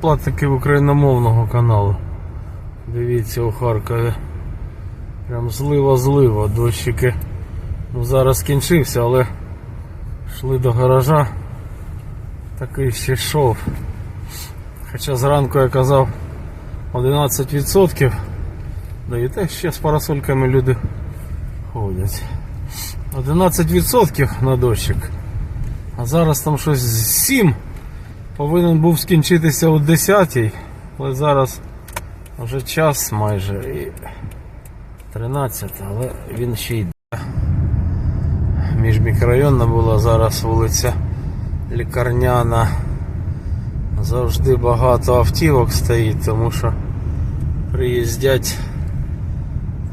Платників україномовного каналу. Дивіться у Харкові. Прям злива-злива. Дощики ну, зараз скінчився, але йшли до гаража. Такий ще йшов. Хоча зранку я казав 11%. Да і те ще з парасольками люди ходять. 11% на дощик. А зараз там щось 7 повинен був скінчитися о 10 але зараз вже час майже і 13, але він ще йде. Міжмікрорайонна була зараз вулиця Лікарняна. Завжди багато автівок стоїть, тому що приїздять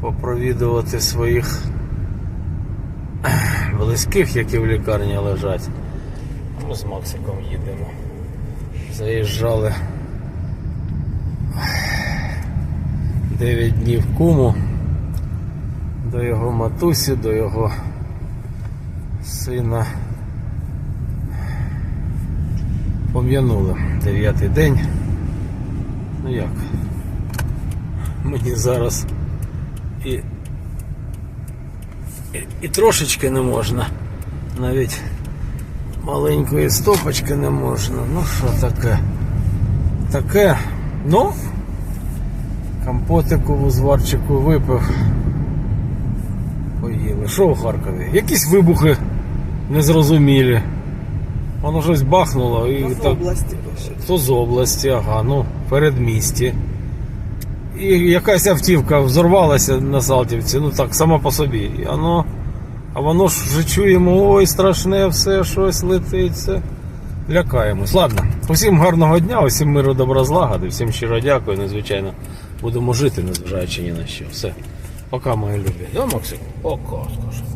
попровідувати своїх близьких, які в лікарні лежать. Ми з Максиком їдемо. Заїжджали 9 днів куму до його матусі, до його сина. Пом'янули дев'ятий день. Ну як? Мені зараз і, і, і трошечки не можна. Навіть маленької стопочки не можна. Ну що таке? Таке. Ну, компотику в узварчику випив. Поїли. Що в Харкові? Якісь вибухи незрозумілі. Воно щось бахнуло і З так. області пише. То з області, ага, ну, передмісті. І якась автівка взорвалася на Салтівці, ну так, сама по собі. І воно, а воно ж вже чуємо, ой, страшне все, щось летить, все. Лякаємось. Ладно, усім гарного дня, усім миру добра злагоди, всім щиро дякую, незвичайно будемо жити, незважаючи ні на що. Все. Пока, мої любі. Да, Максим? Пока, скажу.